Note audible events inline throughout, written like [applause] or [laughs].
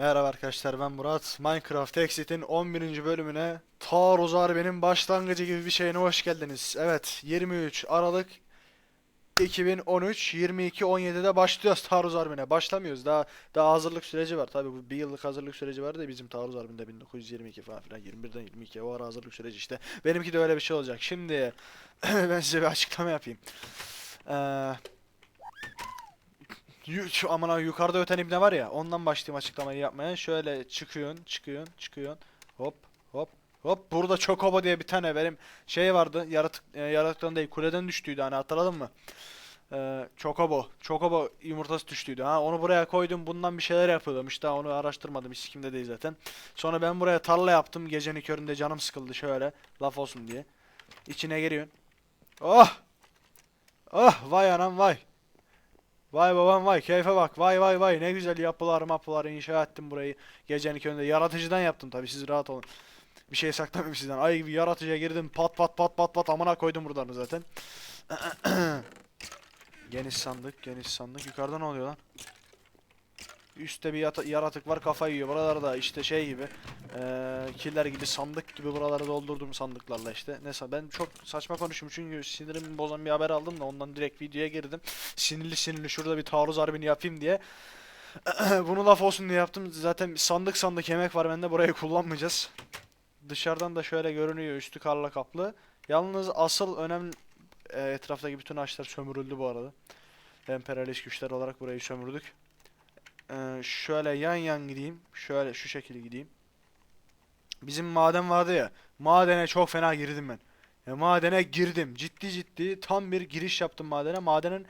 Merhaba arkadaşlar ben Murat. Minecraft Exit'in 11. bölümüne Taarruz Harbi'nin başlangıcı gibi bir şeyine hoş geldiniz. Evet 23 Aralık 2013 22 17'de başlıyoruz Taarruz Harbi'ne. Başlamıyoruz. Daha daha hazırlık süreci var. Tabii bu bir yıllık hazırlık süreci var da bizim Taarruz Harbi'nde 1922 falan filan 21'den 22'ye o ara hazırlık süreci işte. Benimki de öyle bir şey olacak. Şimdi [clears throat] ben size bir açıklama yapayım. Eee Şu amına yukarıda öten ibne var ya ondan başlayayım açıklamayı yapmaya. Şöyle çıkıyorsun, çıkıyorsun, çıkıyorsun. Hop, hop, hop. Burada Chocobo diye bir tane benim şey vardı. Yaratık e, yaratıktan değil kuleden düştüydü hani hatırladın mı? Ee, Chocobo. Chocobo yumurtası düştüydü. Ha onu buraya koydum. Bundan bir şeyler yapıyordum. İşte onu araştırmadım. Hiç kimde değil zaten. Sonra ben buraya tarla yaptım. Gecenin köründe canım sıkıldı şöyle. Laf olsun diye. İçine giriyorsun. Oh! Oh vay anam vay. Vay babam vay keyfe bak. Vay vay vay. Ne güzel yapılar mapılar inşa ettim burayı. Gecenin köründe yaratıcıdan yaptım tabi siz rahat olun. Bir şey saklamıyorum sizden. Ay gibi yaratıcıya girdim pat pat pat pat pat amına koydum buradan zaten. [clears throat] Geniş sandık geniş sandık. Yukarıda ne oluyor lan üstte bir yaratık var kafayı yiyor buralarda işte şey gibi eee killer gibi sandık gibi buraları doldurdum sandıklarla işte neyse ben çok saçma konuşuyorum çünkü sinirimi bozan bir haber aldım da ondan direkt videoya girdim sinirli sinirli şurada bir taarruz harbini yapayım diye. [clears throat] Bunu laf olsun diye yaptım. Zaten sandık sandık yemek var bende burayı kullanmayacağız. Dışarıdan da şöyle görünüyor üstü karla kaplı. Yalnız asıl önemli e, etraftaki bütün ağaçlar sömürüldü bu arada. Emperyalist güçler olarak burayı sömürdük. Ee, şöyle yan yan gideyim. Şöyle şu şekilde gideyim. Bizim maden vardı ya. Madene çok fena girdim ben. Ya madene girdim. Ciddi ciddi tam bir giriş yaptım madene. Madenin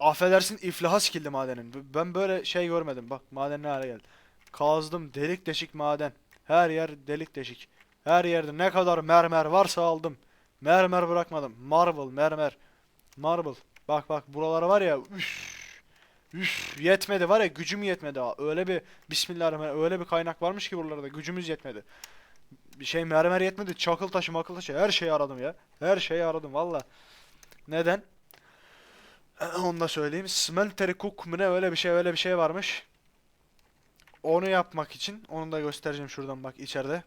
affedersin iflaha sikildi madenin. Ben böyle şey görmedim. Bak maden ne hale geldi. Kazdım delik deşik maden. Her yer delik deşik. Her yerde ne kadar mermer varsa aldım. Mermer bırakmadım. Marble, mermer. Marble. Bak bak buralara var ya. Üf. Üf yetmedi var ya gücüm yetmedi ha. Öyle bir Bismillahirrahmanirrahim öyle bir kaynak varmış ki buralarda gücümüz yetmedi. Bir şey mermer yetmedi. Çakıl taşı makıl taşı her şeyi aradım ya. Her şeyi aradım valla. Neden? [clears throat] Onu da söyleyeyim. Smeltery Cook mu ne öyle bir şey öyle bir şey varmış. Onu yapmak için onu da göstereceğim şuradan bak içeride.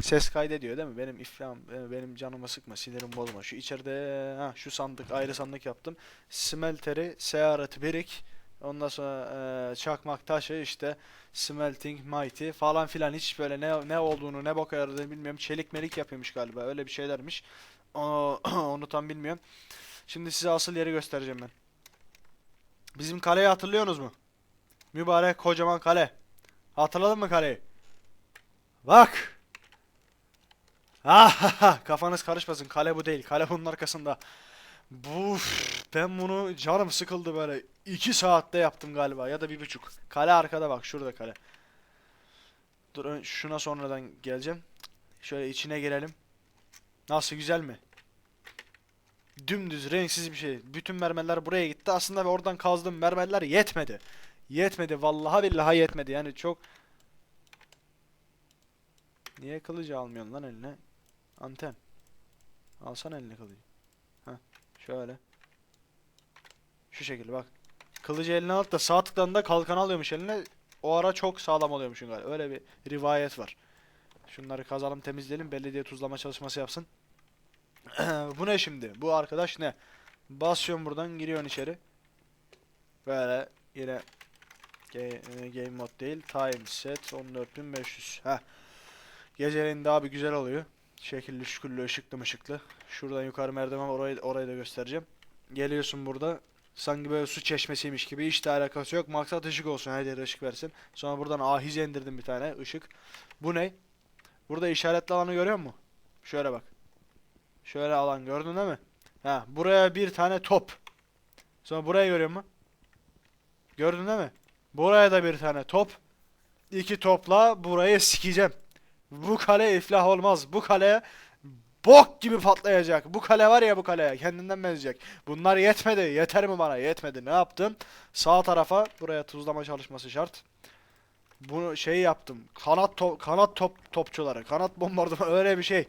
Ses kaydediyor değil mi? Benim iflam benim- canımı sıkma, sinirim bozma. Şu içeride ha şu sandık ayrı sandık yaptım. Smeltery Seyaret Birik. Ondan sonra eee, çakmak taşı işte smelting mighty falan filan hiç böyle ne ne olduğunu ne boka yaradığını bilmiyorum. Çelik melik yapıyormuş galiba. Öyle bir şeylermiş. Onu, [clears throat] onu tam bilmiyorum. Şimdi size asıl yeri göstereceğim ben. Bizim kaleyi hatırlıyorsunuz mu? Mübarek kocaman kale. Hatırladın mı kaleyi? Bak. Ah, [laughs] kafanız karışmasın. Kale bu değil. Kale bunun arkasında. Bu ben bunu canım sıkıldı böyle. 2 saatte yaptım galiba ya da bir buçuk. Kale arkada bak şurada kale. Dur şuna sonradan geleceğim. Şöyle içine girelim. Nasıl güzel mi? Dümdüz renksiz bir şey. Bütün mermerler buraya gitti. Aslında ve oradan kazdığım mermerler yetmedi. Yetmedi. Vallahi billahi yetmedi. Yani çok... Niye kılıcı almıyorsun lan eline? Anten. Alsana eline kılıcı. Şöyle. Şu şekilde bak. Kılıcı eline alıp da sağ tıkladığında kalkan alıyormuş eline. O ara çok sağlam oluyormuş galiba. Öyle bir rivayet var. Şunları kazalım temizleyelim. Belediye tuzlama çalışması yapsın. [clears throat] Bu ne şimdi? Bu arkadaş ne? Basıyorsun buradan giriyorsun içeri. Böyle yine Ga- e, game mod değil. Time set 14500. Heh. Geceleyin daha bir güzel oluyor. Şekilli şükürlü ışıklı mışıklı. Şuradan yukarı merdiven orayı, orayı da göstereceğim. Geliyorsun burada. Sanki böyle su çeşmesiymiş gibi hiç de alakası yok. Maksat ışık olsun her yere ışık versin. Sonra buradan ahize indirdim bir tane ışık. Bu ne? Burada işaretli alanı görüyor musun? Şöyle bak. Şöyle alan gördün değil mi? Ha, buraya bir tane top. Sonra buraya görüyor musun? Gördün değil mi? Buraya da bir tane top. İki topla burayı sikeceğim. Bu kale iflah olmaz. Bu kale bok gibi patlayacak. Bu kale var ya bu kale kendinden benzeyecek. Bunlar yetmedi. Yeter mi bana? Yetmedi. Ne yaptım? Sağ tarafa buraya tuzlama çalışması şart. Bunu şey yaptım. Kanat top, kanat top topçuları, kanat bombardıman öyle bir şey.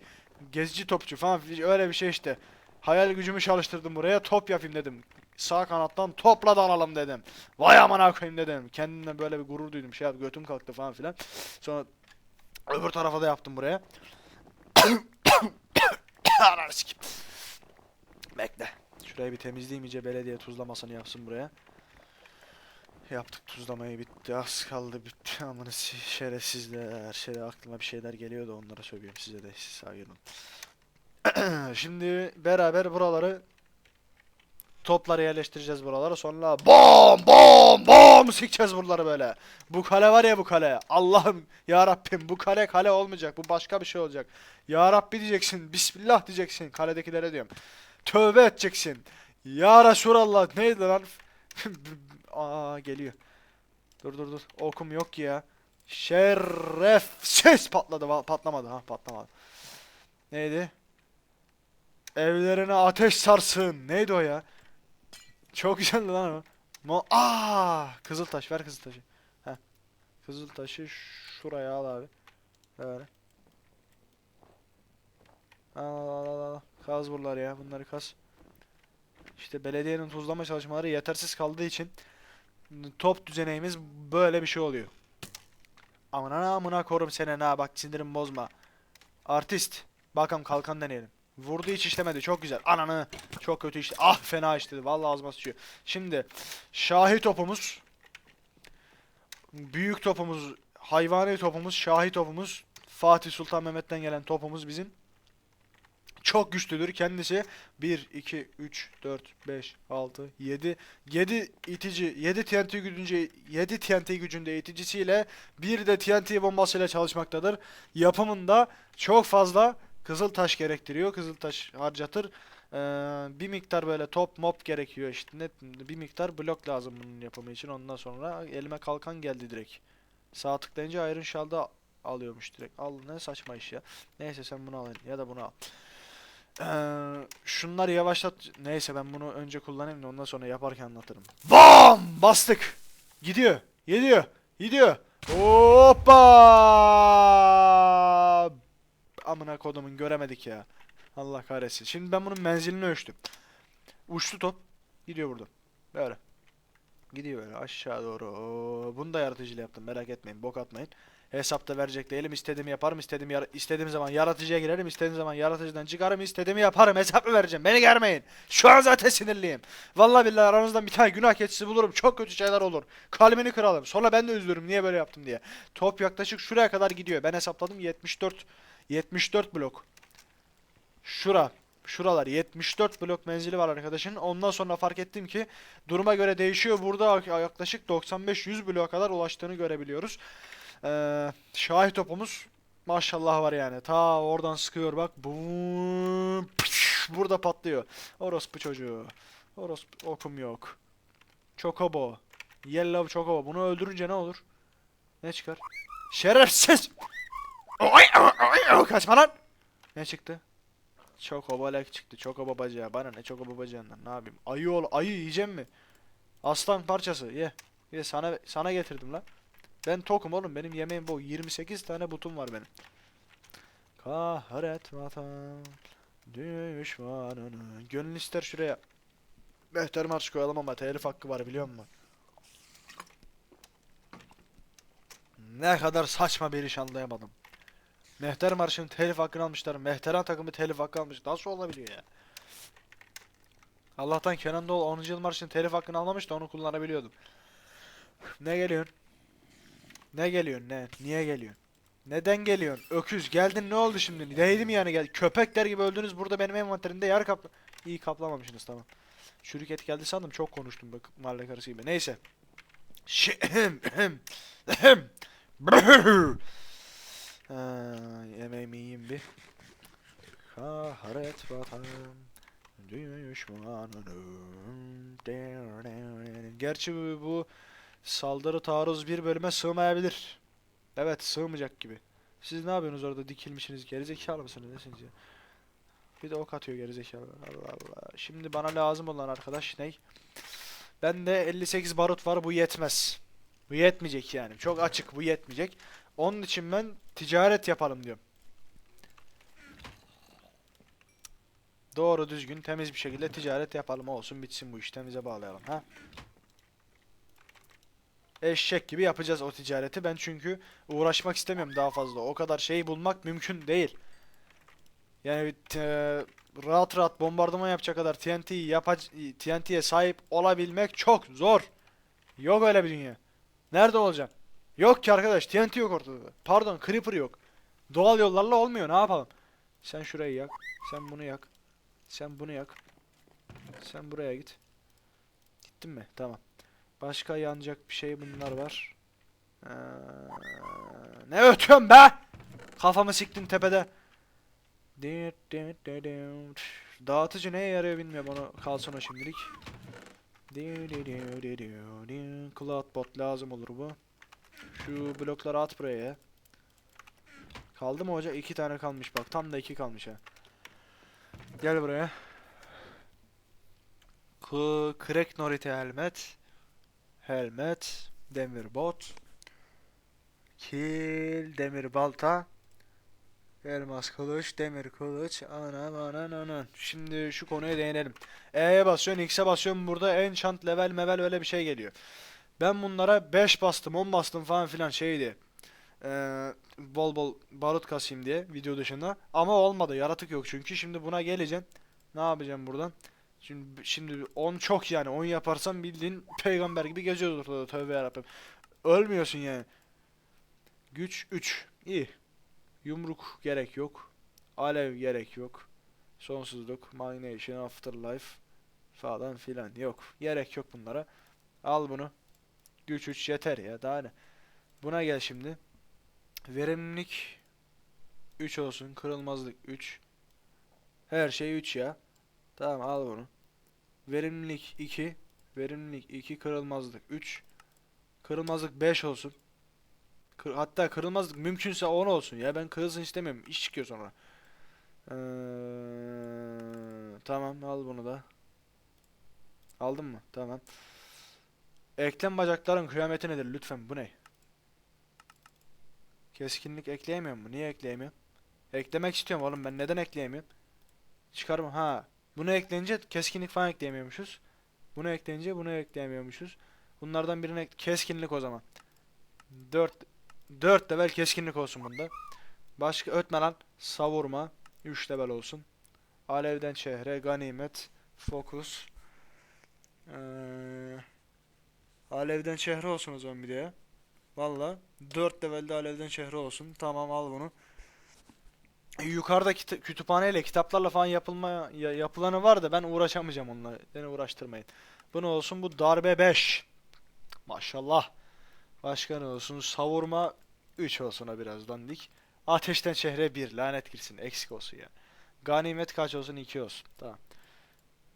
Gezici topçu falan öyle bir şey işte. Hayal gücümü çalıştırdım buraya. Top yapayım dedim. Sağ kanattan topla dalalım dedim. Vay amına koyayım dedim. Kendimden böyle bir gurur duydum. Şey yap götüm kalktı falan filan. Sonra öbür tarafa da yaptım buraya. [coughs] Ananı. Bekle. Şurayı bir temizleyeyim iyice belediye tuzlamasını yapsın buraya. Yaptık tuzlamayı bitti. Az kaldı bitti. Amına si- şerefsizler. Şere aklıma bir şeyler geliyor da onlara söylüyorum size de siz olun. [coughs] Şimdi beraber buraları topları yerleştireceğiz buralara. Sonra bom bom bom sikeceğiz buraları böyle. Bu kale var ya bu kale. Allah'ım ya Rabbim bu kale kale olmayacak. Bu başka bir şey olacak. Ya Rabbi diyeceksin. Bismillah diyeceksin. Kaledekilere diyorum. Tövbe edeceksin. Ya Resulallah neydi lan? [laughs] Aa geliyor. Dur dur dur. Okum yok ki ya. Şerefsiz patladı. va- Patlamadı ha patlamadı. Neydi? Evlerine ateş sarsın. Neydi o ya? Çok güzeldi lan o. Mo Aa, Kızıltaş ver Kızıltaşı. Heh. Kızıltaşı şuraya al abi. Böyle. Al al al al. Kaz buraları ya. Bunları kaz. İşte belediyenin tuzlama çalışmaları yetersiz kaldığı için top düzeneğimiz böyle bir şey oluyor. Amına amına korum seni ha bak sinirim bozma. Artist. Bakalım kalkan deneyelim. Vurdu hiç işlemedi çok güzel. Ananı çok kötü işte. Ah fena işledi. Vallahi ağzıma sıçıyor. Şimdi şahi topumuz büyük topumuz hayvani topumuz şahi topumuz Fatih Sultan Mehmet'ten gelen topumuz bizim çok güçlüdür kendisi 1 2 3 4 5 6 7 7 itici 7 TNT gücünde 7 TNT gücünde iticisiyle bir de TNT bombasıyla çalışmaktadır. Yapımında çok fazla kızıl taş gerektiriyor. Kızıl taş harcatır. Ee, bir miktar böyle top mop gerekiyor işte. Ne, bir miktar blok lazım bunun yapımı için. Ondan sonra elime kalkan geldi direkt. Sağ tıklayınca Iron Shell'da alıyormuş direkt. Al ne saçma iş ya. Neyse sen bunu al ya da bunu al. Ee, şunları yavaşlat. Neyse ben bunu önce kullanayım da ondan sonra yaparken anlatırım. BAM! Bastık. Gidiyor. Gidiyor. Gidiyor. Hoppa! Amına kodumun göremedik ya. Allah kahretsin. Şimdi ben bunun menzilini ölçtüm. Uçtu top. Gidiyor burada. Böyle. Gidiyor böyle aşağı doğru. Oo, bunu da yaratıcıyla yaptım. Merak etmeyin. Bok atmayın. Hesapta verecek değilim. İstediğimi yaparım. İstediğimi yara- istediğim zaman yaratıcıya girerim. İstediğim zaman yaratıcıdan çıkarım. İstediğimi yaparım. Hesap mı vereceğim? Beni germeyin. Şu an zaten sinirliyim. Vallahi billahi aranızdan bir tane günah keçisi bulurum. Çok kötü şeyler olur. Kalbini kıralım. Sonra ben de üzülürüm. Niye böyle yaptım diye. Top yaklaşık şuraya kadar gidiyor. Ben hesapladım 74 74 blok. Şura. Şuralar 74 blok menzili var arkadaşın. Ondan sonra fark ettim ki duruma göre değişiyor. Burada yaklaşık 95-100 bloğa kadar ulaştığını görebiliyoruz. Ee, şahit topumuz maşallah var yani. Ta oradan sıkıyor bak. Boom, pış, burada patlıyor. Orospu çocuğu. Orospu okum yok. Chocobo. Yellow Chocobo. Bunu öldürünce ne olur? Ne çıkar? Şerefsiz! Oy, oy, oy, Kaçma lan! Ne çıktı? Chocobolek çıktı. Chocobo bacağı. Bana ne Chocobo bacağından ne yapayım? Ayı ol. Ayı yiyeceğim mi? Aslan parçası. Ye. Ye sana sana getirdim lan. Ben tokum oğlum. Benim yemeğim bu. 28 tane butum var benim. Kahret vatan düşmanını. Gönül ister şuraya. Mehter marş koyalım ama telif hakkı var biliyor musun? Ne kadar saçma bir iş anlayamadım. Mehter Marşı'nın telif hakkını almışlar. Mehteran takımı telif hakkı almış. Nasıl olabiliyor ya? Allah'tan Kenan Doğulu 10. yıl marşının telif hakkını almamış da onu kullanabiliyordum. Ne geliyorsun? Ne geliyorsun ne? Niye geliyorsun? Neden geliyorsun? Öküz geldin ne oldu şimdi? Değdi mi yani gel? Köpekler gibi öldünüz burada benim envanterimde yer kapla... İyi kaplamamışsınız tamam. Şirket geldi sandım çok konuştum bak mahalle karısı gibi. Neyse. Şehem. Ha, yemeğimi yiyeyim bir. Kaharet vatan. Gerçi bu, bu Saldırı taarruz bir bölüme sığmayabilir. Evet sığmayacak gibi. Siz ne yapıyorsunuz orada dikilmişsiniz? Gerizekalı mısınız? Nesiniz ya? Bir de ok atıyor gerizekalı. Allah Allah. Şimdi bana lazım olan arkadaş ne? Bende 58 barut var. Bu yetmez. Bu yetmeyecek yani. Çok açık. Bu yetmeyecek. Onun için ben ticaret yapalım diyorum. Doğru düzgün temiz bir şekilde ticaret yapalım olsun bitsin bu iş temize bağlayalım ha. Eşek gibi yapacağız o ticareti ben çünkü uğraşmak istemiyorum daha fazla o kadar şey bulmak mümkün değil. Yani t- rahat rahat bombardıman yapacak kadar TNT TNT'ye sahip olabilmek çok zor. Yok öyle bir dünya. Nerede olacağım? Yok ki arkadaş TNT yok ortada. Pardon Creeper yok. Doğal yollarla olmuyor ne yapalım? Sen şurayı yak. Sen bunu yak. Sen bunu yak. Sen buraya git. Gittin mi? Tamam. Başka yanacak bir şey bunlar var. Ee, ne ötüyorsun be? Kafamı siktin tepede. Dağıtıcı neye yarıyor bilmiyorum onu kalsın o şimdilik. Cloudbot lazım olur bu. Şu blokları at buraya ya. Kaldı mı hoca? İki tane kalmış bak. Tam da iki kalmış ha. Gel buraya. K Crack Norite helmet. Helmet. Demir bot. Kil. Demir balta. Elmas kılıç. Demir kılıç. Anam anan anan. Şimdi şu konuya değinelim. E'ye basıyorsun. X'e basıyorsun. Burada enchant level mevel öyle bir şey geliyor. Ben bunlara 5 bastım 10 bastım falan filan şeydi. Ee, bol bol barut kasayım diye video dışında. Ama olmadı. Yaratık yok çünkü. Şimdi buna geleceğim. Ne yapacağım buradan? Şimdi şimdi 10 çok yani. 10 yaparsam bildiğin peygamber gibi geziyoruz ortada. Tövbe yarabbim. Ölmüyorsun yani. Güç 3. İyi. Yumruk gerek yok. Alev gerek yok. Sonsuzluk, Magnation, Afterlife falan filan yok. Gerek yok bunlara. Al bunu. Güç 3 yeter ya. Daha ne? Buna gel şimdi. Verimlilik 3 olsun. Kırılmazlık 3. Her şey 3 ya. Tamam al bunu. Verimlilik 2. Verimlilik 2. Kırılmazlık 3. Kırılmazlık 5 olsun. Kır- hatta kırılmazlık mümkünse 10 olsun ya. Ben kırılsın istemiyorum. İş çıkıyor sonra. Ee, tamam al bunu da. Aldın mı? Tamam. Eklem bacakların kıyameti nedir? Lütfen bu ne? Keskinlik ekleyemiyor mu? Niye ekleyemiyorum? Eklemek istiyorum oğlum ben neden ekleyemiyorum? Çıkarma ha. Bunu ekleyince keskinlik falan ekleyemiyormuşuz. Bunu ekleyince bunu ekleyemiyormuşuz. Bunlardan birine keskinlik o zaman. 4 4 level keskinlik olsun bunda. Başka ötme lan. Savurma 3 level olsun. Alevden çehre, ganimet, fokus. Ee, alevden çehre olsun o zaman bir de ya. Valla 4 levelde alevden çehre olsun. Tamam al bunu. Yukarıda kita- kütüphaneyle kitaplarla falan yapılma ya- yapılanı var da ben uğraşamayacağım onunla. Beni uğraştırmayın. Bu ne olsun? Bu darbe 5. Maşallah. Başka ne olsun? Savurma 3 olsun o biraz dandik. Ateşten çehre 1. Lanet girsin. Eksik olsun ya. Ganimet kaç olsun? 2 olsun. Tamam.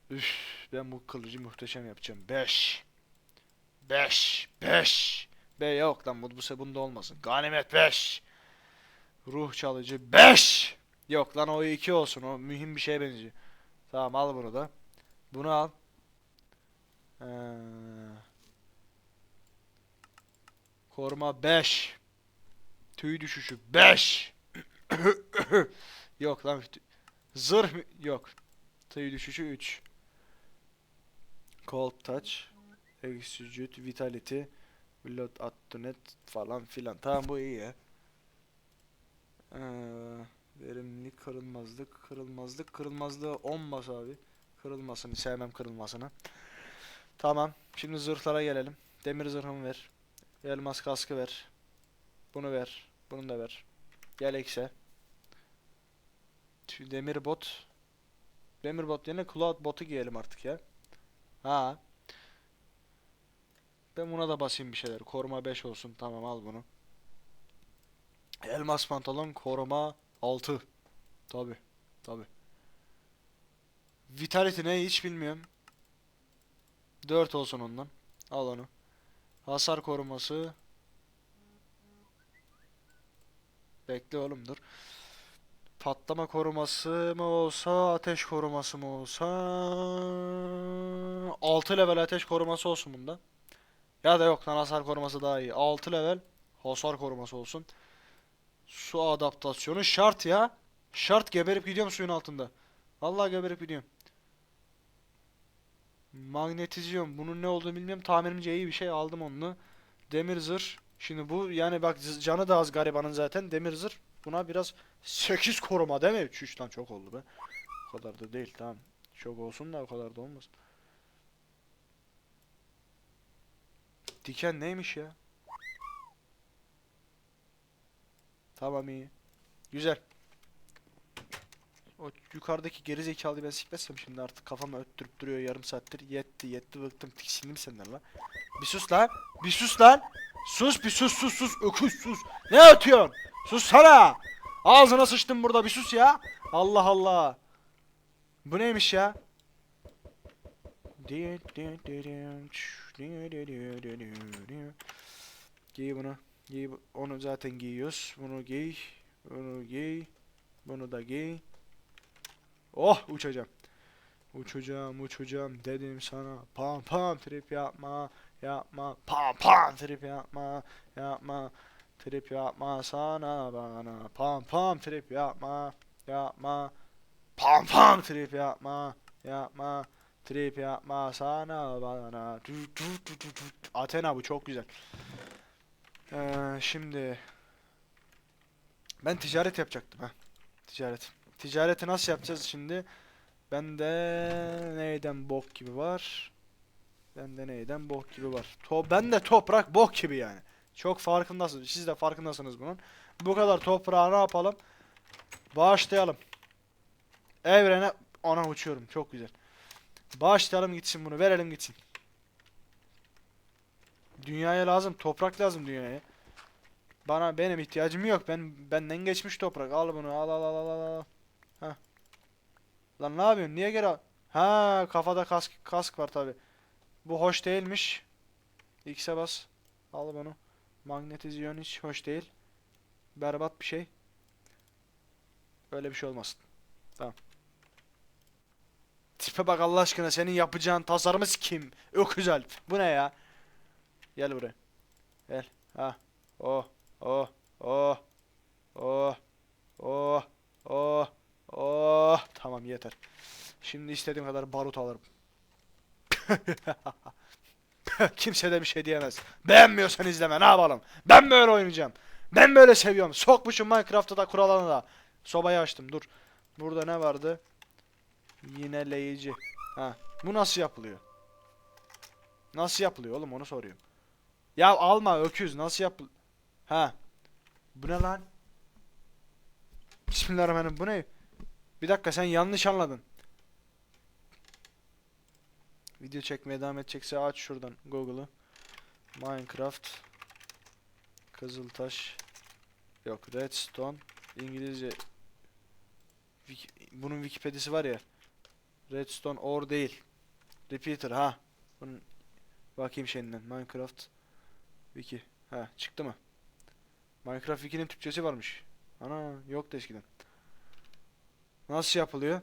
Üf, ben bu kılıcı muhteşem yapacağım. 5. 5. 5. Be yok lan bu, bu se- bunda olmasın. Ganimet 5. Ruh çalıcı 5. Yok lan o 2 olsun. O mühim bir şeye benziyor. Tamam al bunu da. Bunu al. Ee, koruma 5. Tüy düşüşü 5. [coughs] Yok lan. Zırh yok. Tüy düşüşü 3. Cold touch. Execute, Vitality, Blood Attunet falan filan. Tamam bu iyi ya. Ee, verimlilik, kırılmazlık, kırılmazlık, kırılmazlığı 10 bas abi. Kırılmasını sevmem kırılmasını. Tamam. Şimdi zırhlara gelelim. Demir zırhımı ver. Elmas kaskı ver. Bunu ver. Bunu da ver. Gel ekse. Demir bot. Demir bot yerine cloud botu giyelim artık ya. Ha. Ben buna da basayım bir şeyler. Koruma 5 olsun. Tamam al bunu. Elmas pantolon koruma 6. Tabi. Tabi. Vitality ne hiç bilmiyorum. 4 olsun ondan. Al onu. Hasar koruması. Bekle oğlum dur. Patlama koruması mı olsa, ateş koruması mı olsa 6 level ateş koruması olsun bunda. Ya da yok lan hasar koruması daha iyi. 6 level hasar koruması olsun. Su adaptasyonu şart ya. Şart geberip gidiyorum suyun altında. Vallahi geberip gidiyorum. Magnetizyon. Bunun ne olduğunu bilmiyorum. Tahminimce iyi bir şey aldım onu. Demir zırh. Şimdi bu yani bak canı da az garibanın zaten. Demir zırh. Buna biraz 8 koruma değil mi? 3 lan çok oldu be. O kadar da değil tamam. Çok olsun da o kadar da olmasın. Diken neymiş ya? Tamam iyi. Güzel. O yukarıdaki geri zekalıyı ben sikmezsem şimdi artık kafama öttürüp duruyor yarım saattir. Yetti yetti bıktım tiksindim senden lan. Bir sus lan. Bir sus lan. Sus bir sus sus sus. Öküz sus. Ne ötüyorsun? Sus sana. Ağzına sıçtım burada bir sus ya. Allah Allah. Bu neymiş ya? Giy bunu. Giy onu zaten giyiyoruz. Bunu giy. Bunu giy. Bunu da giy. Oh uçacağım. Uçacağım uçacağım dedim sana. Pam pam trip yapma. Yapma. Pam pam trip yapma. Yapma. Trip yapma sana bana. Pam pam trip yapma. Yapma. Pam pam trip yapma. Yapma. Trip yapma sana bana. Athena bu çok güzel. Ee, şimdi ben ticaret yapacaktım ha. Ticaret. Ticareti nasıl yapacağız şimdi? Bende neyden bok gibi var? Bende neyden bok gibi var? To bende toprak bok gibi yani. Çok farkındasınız. Siz de farkındasınız bunun. Bu kadar toprağı ne yapalım? Bağışlayalım. Evrene ona uçuyorum. Çok güzel. Bağışlayalım gitsin bunu. Verelim gitsin. Dünyaya lazım. Toprak lazım dünyaya. Bana benim ihtiyacım yok. Ben benden geçmiş toprak. Al bunu. Al al al al al. Ha. Lan ne yapıyorsun? Niye geri al? Ha kafada kask kask var tabi. Bu hoş değilmiş. X'e bas. Al bunu. Magnetizyon hiç hoş değil. Berbat bir şey. Öyle bir şey olmasın. Tamam. Tipe bak Allah aşkına senin yapacağın tasarımı kim? Öküz Alp. Bu ne ya? Gel buraya. Gel. Ha. Oh. Oh. Oh. Oh. Oh. Oh. Oh. Tamam yeter. Şimdi istediğim kadar barut alırım. [laughs] Kimse de bir şey diyemez. Beğenmiyorsan izleme ne yapalım. Ben böyle oynayacağım. Ben böyle seviyorum. Sokmuşum Minecraft'ta da kuralını da. Sobayı açtım dur. Burada ne vardı? Yineleyici. Ha. Bu nasıl yapılıyor? Nasıl yapılıyor oğlum onu soruyorum. Ya alma öküz nasıl yapıl... Ha. Bu ne lan? Bismillahirrahmanirrahim bu ne? Bir dakika sen yanlış anladın. Video çekmeye devam edecekse aç şuradan Google'ı. Minecraft Kızıltaş Yok Redstone İngilizce Wiki- bunun Wikipedia'sı var ya Redstone or değil. Repeater ha. Bunun bakayım şeyinden. Minecraft Wiki. Ha çıktı mı? Minecraft Wiki'nin Türkçesi varmış. Ana yoktu eskiden. Nasıl yapılıyor?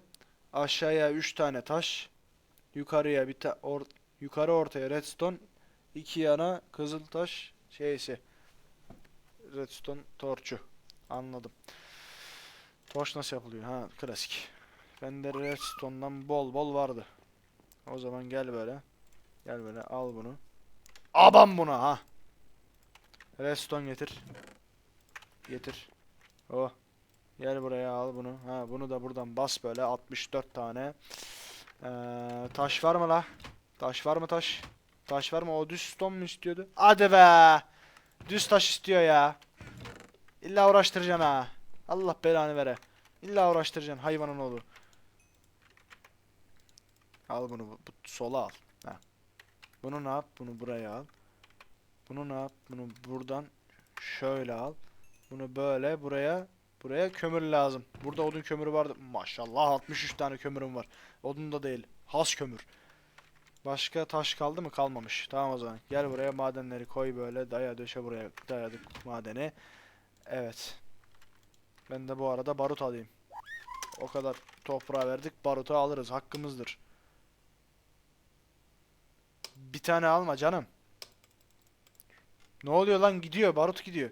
Aşağıya 3 tane taş yukarıya bir ta or yukarı ortaya redstone iki yana kızıltaş şeysi redstone torçu anladım. Torç nasıl yapılıyor? Ha klasik bende redstone'dan bol bol vardı o zaman gel böyle gel böyle al bunu aban buna ha redstone getir getir oh gel buraya al bunu ha bunu da buradan bas böyle 64 tane ee, taş var mı la? Taş var mı taş? Taş var mı? O düz stone mu istiyordu? Hadi be! Düz taş istiyor ya. İlla uğraştıracaksın ha. Allah belanı vere. İlla uğraştıracaksın hayvanın oğlu. Al bunu bu, bu sola al. Ha. Bunu ne yap? Bunu buraya al. Bunu ne yap? Bunu buradan şöyle al. Bunu böyle buraya buraya kömür lazım. Burada odun kömürü vardı. Maşallah 63 tane kömürüm var. Odun da değil. Has kömür. Başka taş kaldı mı? Kalmamış. Tamam o zaman. Gel buraya madenleri koy böyle. Daya döşe buraya. Dayadık madeni. Evet. Ben de bu arada barut alayım. O kadar toprağa verdik. Barutu alırız. Hakkımızdır. Bir tane alma canım. Ne oluyor lan? Gidiyor. Barut gidiyor.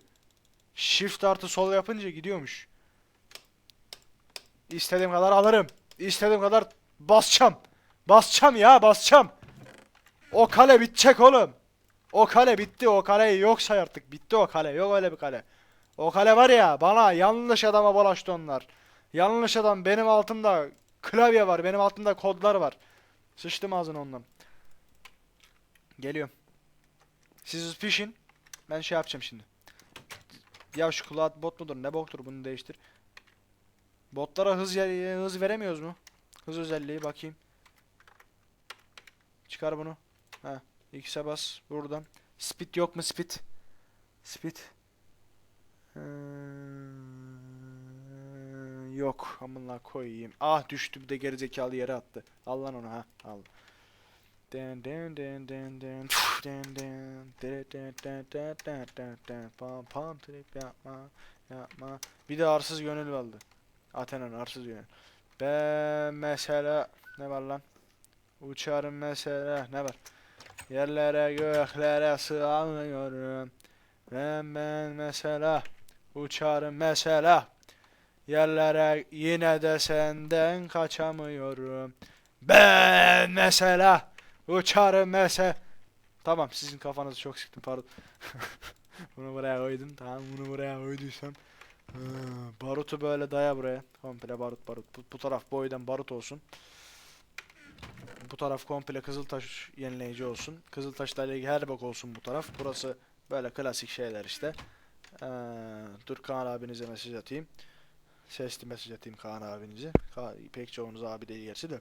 Shift artı sol yapınca gidiyormuş. İstediğim kadar alırım. İstediğim kadar basacağım. Basacağım ya basacağım. O kale bitecek oğlum. O kale bitti. O kaleyi yok say artık. Bitti o kale. Yok öyle bir kale. O kale var ya bana yanlış adama bulaştı onlar. Yanlış adam benim altımda klavye var. Benim altımda kodlar var. Sıçtım ağzına ondan. Geliyorum. Siz pişin. Ben şey yapacağım şimdi. Ya şu cloud bot mudur ne boktur bunu değiştir. Botlara hız hız veremiyoruz mu? Hız özelliği bakayım. Çıkar bunu. Ha, X'e bas buradan. Speed yok mu speed? Speed. Ee, yok. Amına koyayım. Ah düştü bir de gerizekalı yere attı. Al lan onu ha. Al. Den den den den den den den den den den den den den den pam pam trip yapma yapma. Bir de arsız gönül vardı. Athena'nın arsız gönül. Ben mesela ne var lan? Uçarım mesela ne var? Yerlere göklere sığamıyorum. Ben ben mesela uçarım mesela. Yerlere yine de senden kaçamıyorum. Ben mesela Uçarım mesela. Tamam sizin kafanızı çok sıktım pardon. [laughs] bunu buraya koydum. Tamam bunu buraya koyduysam. Barutu böyle daya buraya. Komple barut barut. Bu, bu taraf boydan barut olsun. Bu taraf komple kızıltaş yenileyici olsun. Kızıltaşla ilgili her bok olsun bu taraf. Burası böyle klasik şeyler işte. Ee, dur Kaan abinize mesaj atayım. Sesli mesaj atayım Kaan abinize. Ka pek çoğunuz abi değil gerçi de.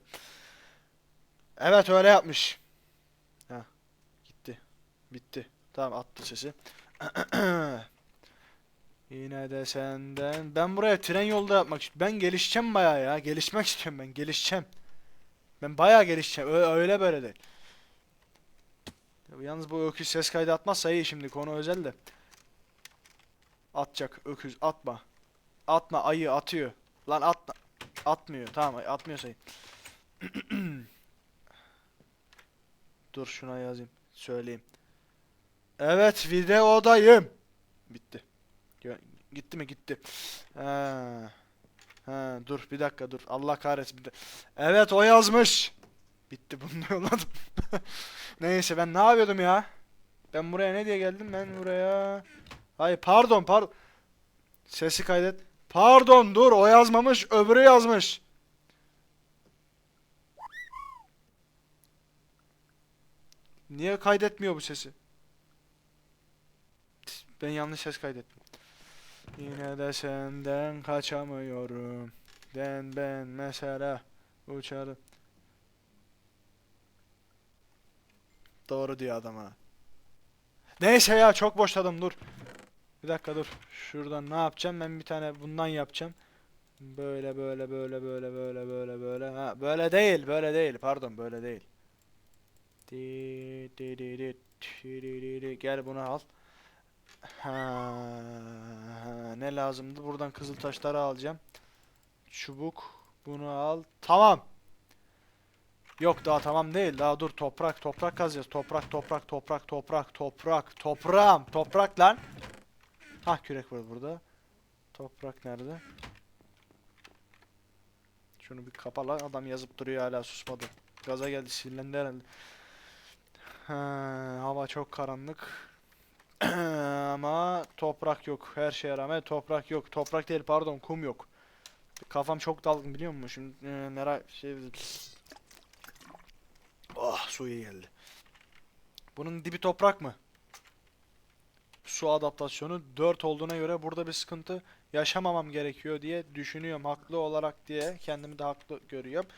Evet öyle yapmış. Ha, gitti. Bitti. Tamam attı sesi. [clears throat] Yine de senden. Ben buraya tren yolda yapmak istiyorum. Ben gelişeceğim bayağı ya. Gelişmek istiyorum ben. Gelişeceğim. Ben bayağı gelişeceğim. Öyle, öyle böyle değil. Yalnız bu öküz ses kaydı atmazsa iyi şimdi konu özel de. Atacak öküz atma. Atma ayı atıyor. Lan atma. Atmıyor tamam atmıyor sayın. [clears throat] Dur şuna yazayım. Söyleyeyim. Evet videodayım. Bitti. Gitti mi? Gitti. Ha. Ha, dur bir dakika dur. Allah kahretsin. bir Evet o yazmış. Bitti bunu yolladım. [laughs] Neyse ben ne yapıyordum ya? Ben buraya ne diye geldim? Ben buraya... Hayır pardon pardon. Sesi kaydet. Pardon dur o yazmamış öbürü yazmış. Niye kaydetmiyor bu sesi? Ben yanlış ses kaydettim. Yine de senden kaçamıyorum. Ben ben mesela uçarım. Doğru diyor adam ha. Neyse ya çok boşladım dur. Bir dakika dur. Şuradan ne yapacağım? Ben bir tane bundan yapacağım. Böyle böyle böyle böyle böyle böyle böyle. Ha böyle değil, böyle değil. Pardon, böyle değil. Gel bunu al. Ha, ne lazımdı? Buradan kızıl taşları alacağım. Çubuk. Bunu al. Tamam. Yok daha tamam değil. Daha dur toprak toprak kazacağız. Toprak toprak toprak toprak toprak toprağım. Toprak lan. Hah kürek var burada. Toprak nerede? Şunu bir kapa lan. Adam yazıp duruyor hala susmadı. Gaza geldi sinirlendi herhalde. Ha, hava çok karanlık. [clears throat] Ama toprak yok. Her şeye rağmen toprak yok. Toprak değil pardon kum yok. Kafam çok dalgın biliyor musun? Şimdi e, merak şey Oh su iyi geldi. Bunun dibi toprak mı? Su adaptasyonu 4 olduğuna göre burada bir sıkıntı yaşamamam gerekiyor diye düşünüyorum. Haklı olarak diye kendimi de haklı görüyorum.